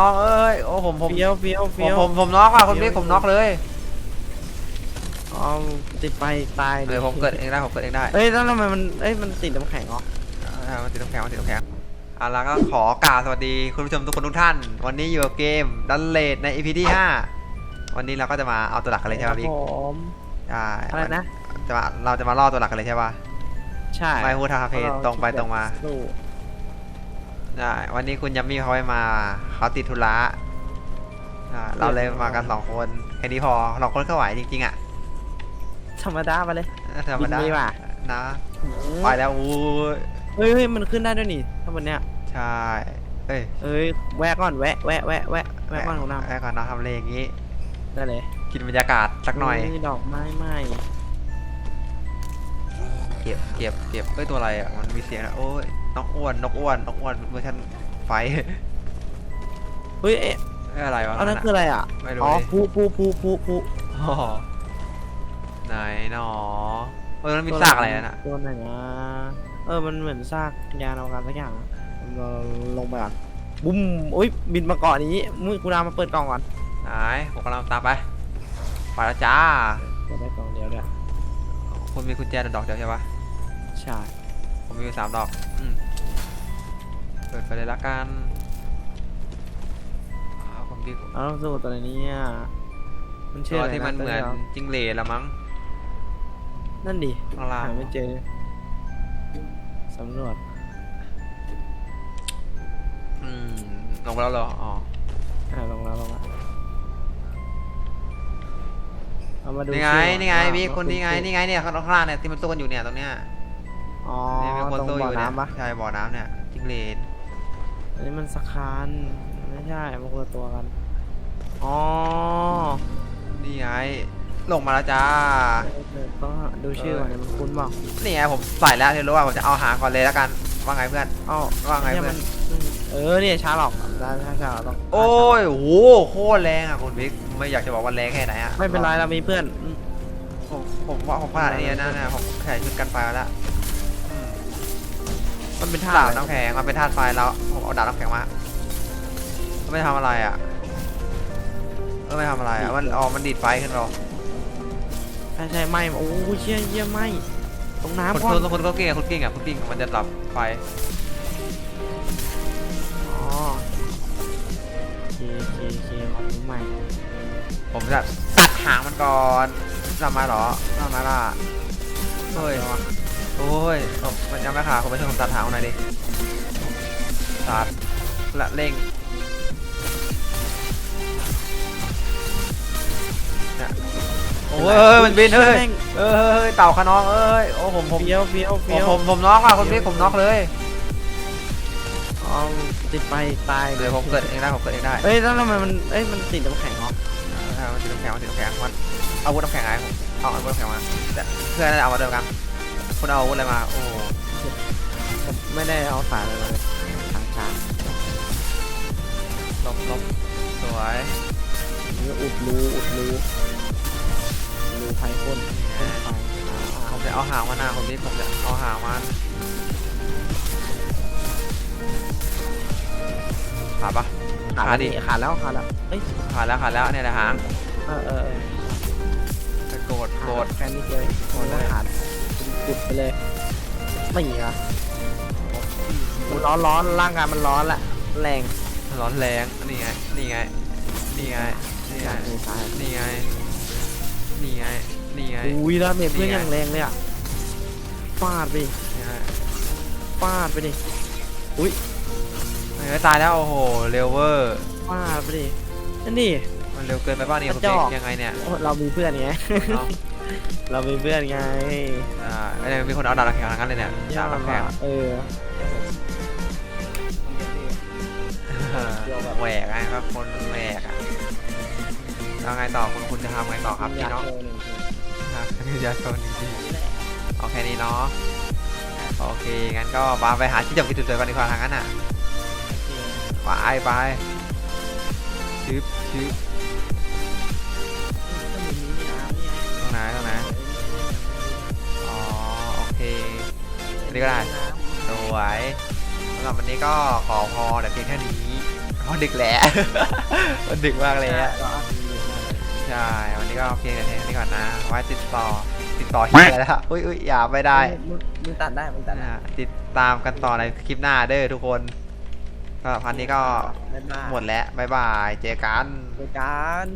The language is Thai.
น้องเอ้ยโอ้ผมผมเฟี้ยวเฟี้ยวผมเฟี้ยวผมผมน็อกว่ะคนนี้เฟี้ยวผมน็อกเลยอ๋อติดไฟตายเออผมเกิดเองได้ผมเกิดเองได้เอ้ยแล้วทำไมมันเอ้ยมันติดน้ำแข็งเหรออ่ามันติดน้ำแข็งมันติดน้ำแข็งเอาละก็ขอกล่าวสวัสดีคุณผู้ชมทุกคนทุกท่าน วันนี้อยู่กับเกมดันเลดใน EP ที่5วันนี้เราก็จะมาเอาตัวหลักกันเลยใช่ไหมบิ๊กผมใช่อะไรนะจะมาเราจะมาล่อตัวหลักกันเลยใช่ป่ะใช่ไม่พูดทางเพจตรงไปตรงมาสู้ ได้วันนี้คุณยัมมี่เขาไม่มาเขาติดธุระอ่าเราเลยมากันสองคนแค่นี้พอสองคนก็ไหวจริงๆอะธรรมดาไปเลย ธรรมดาบินดีว่ะ นะไปแล้วอู้ยเฮ้ยเฮ้ยมันขึ้นได้ด้วยนี่ถ้าวันเนี้ยใช่เอ้ยเอ้ยแวะก่อนแวะแวะแวะแวะแวะก่อนของน้แวะก่อนนะทำอะไรอย่างงี้ำได้เลยกินบรรยากาศสักหน่อยเดอกไม้ไหม้เก็บเก็บเก็บเอ้ยตัวอะไรอะมันมีเสียงนะโอ้ย นกอ้วนนกอ้วนนกอ้วนเวอร์ชันไฟเฮ้ยเอ๊ะเอ้ยอะไรวะอันนั้นคืออะไรอะ ไม่รู้อ๋อดิผูผูผูผูผูอ๋อไหนหนอเออมันมีซากอะไรน่ะตัวไหนนะเออมันเหมือนซากยานอวกาศสักอย่างอะเราลงไปก่อนบุ้มโอ้ยบินมาเกาะนี้มึงกูดามาเปิดกล่องก่อนไหนผมกำลังตามไปไปแล้วจ้าเปิดได้กล่องเดียวด้วยคุณมีกุญแจดอกเดียวใช่ปะใช่ ผมมีอยู่สามดอกอืมเปิดไปเลยละกันอ้าวผมดีเราต้องสู้กับตัวนี้อะมันชื่อตัวอะไรที่มันเหมือนตัวจิงเหลนละมั้ง นั่นดิข้างล่าง หาไม่เจอสำรวจอืมลงไปแล้วเหรออ๋ออ่าลงแล้วลงแล้วเอามาดูนี่ไง ชื่อนี่ไงว่าพี่ว่าคนนี่ไงชื่อนี่ไงเนี่ยข้างข้างล่างเนี่ยที่มันตู้กันอยู่เนี่ยตรงเนี้ย อ๋อเนี่ยมีคนตรงตู้อบ่อยู่เนี่ยน้ำปะใช่บ่อน้ำเนี่ยจิงเหลนอันนี้มันสคานไม่ใช่มันคนละตัวกัน อ๋อนี่ไงลงมาแล้วจ้าต้องดูชื่อก่อนเนี่ยมันคุ้นเปล่านี่ไงผมใส่แล้วที่รู้ว่าผมจะเอาหางก่อนเลยแล้วกันว่าไงเพื่อนเอ้าว่าไงเนี่ยเพื่มัอนนเออเนี่ยช้าหรอกได้ช้าช้าหรอกต้องโอ้ยโหโคตรแรงอะคุณบิ๊กไม่อยากจะบอกว่าแรงแค่ไหนอะไม่เป็นไรเรามีเพื่อนอืมผมผมว่าผมขนาดนี้นะเนี่ยผมใส่ชุดกันไฟมาแล้วอืม มันเป็นท่าดาบอะไรน้ำแข็งมันเป็นธาตุไฟแล้วผมเอาดาบน้ำแข็งมามันไม่ทำอะไรอะเออไม่ทำอะไรอะมันอ๋อมันดีดไฟขึ้นเราใช่ใช่ไหมโอ้ยเชี่ยเยี่ยไหมตรงคนน้ำก่คอนนคนก็เก่งอะคนเก่งอะคนเก่งอะมันจะดับไฟอ๋อโอเคโอเคโอเคขอบคุณใหม่ผมจะตัดหางมันก่อนทำไมาเหรอทำไมาล่ะเฮ้ย โอ้ยผมมันยังไม่ขาดผมไปช่วยผมตัดหางมันหน่อยดิตัดละเร่งเนี่ยโอ้ยมันบินเฮ้ยแม่งเอ้ยเต่าขนองเอ้ยโอ้ผมผมเฟี้ยวเฟี้ยวผมเฟี้ยวผมผมน็อกอะคนนี้ผมน็อกเลยอ๋อติดไฟตายเดี๋ยวผมเกิดเองได้ผมเกิดเองได้เอ้ยแล้วทำไมมันเอ้ยมันติดน้ำแข็งเหรอเออมันติดน้ำแข็งมันติดน้ำแข็งมันเอาอาวุธน้ำแข็งไงผมเอาอาวุธน้ำแข็งมาแต่เพื่อนน่าจะเอามาเดิมกัน คุณเอาอาวุธอะไรมา โอ้ไม่ได้เอาสายอะไรมาเลยทางช้างลบลบสวยนี่อุดรูอุดรูรูไฟพ่นพ่นไฟอ่าผมจะเอาหางมันนะผมนี่ผมจะเอาหางมันขาดปะขาดขาดดิดิขาดแล้วขาดแล้วเอ้ยขาดแล้วขาดแล้วเนี่ยแหละหาง เออเออเออจะโกรธโกรธแค่นี้เดียวเองโอ้ยขาด กุดไปเลย ไม่หนีอะร้อนร้อนร่างกายมันร้อนแหละแรงร้อนแรงนี่ไง นี่ไง นี่ไง นี่ไงมีตายนี่ไง นี่ไง นี่ไง อุ้ยดาเมจเพื่อนนี่ไงอย่างแรงเลยอะฟาดไปดินี่ไงฟาดไปดิเฮ้ยตายแล้วโอ้โห เร็วเวอร์ฟาดไปดินั่นดิมันเร็วเกินไปป่ะเนี่ยกคุระณจเด็อกกยังไงเนี่ยโอ้เรามีเพื่อนไง เอ้าเรามีเพื่อนไงอ่าไม่ได้มีคนเอาดาบแข็งทั้งนั้นเลยเนี่ยดาบแข็งเออแหวกไงครับคนแหวกอะแล้วไงต่อคุณคุณจะทำไงต่อครับพี่น้องฮะยาโซนจริงๆเอาแค่นี้เนาะ โอเค งั้นก็บาไปหาที่จบที่จุดเดิมกันดีกว่าทางนั้นอะไปไปชึบชึบ นนี้ก็ได้สวยสำหรับวันนี้ก็ขอพอแต่เพียงแค่นี้เพราะดึกแล้วมันดึกมากเลยอะเราอัดอยู่นะใช่ วันนี้ก็เพียงแต่นี้ก่อนนะ ไว้ติดต่อ ติดต่อเฮียแล้วอุ้ยอุ้ยอย่าไม่ได้มึงมึงตัดได้มึงตัดได้นะฮะติดตามกันต่อในคลิปหน้าเด้อทุกคนสำหรับพันนี้ก็บ๊ายบายหมดแล้ว บ๊ายบาย เจอกัน เจอกัน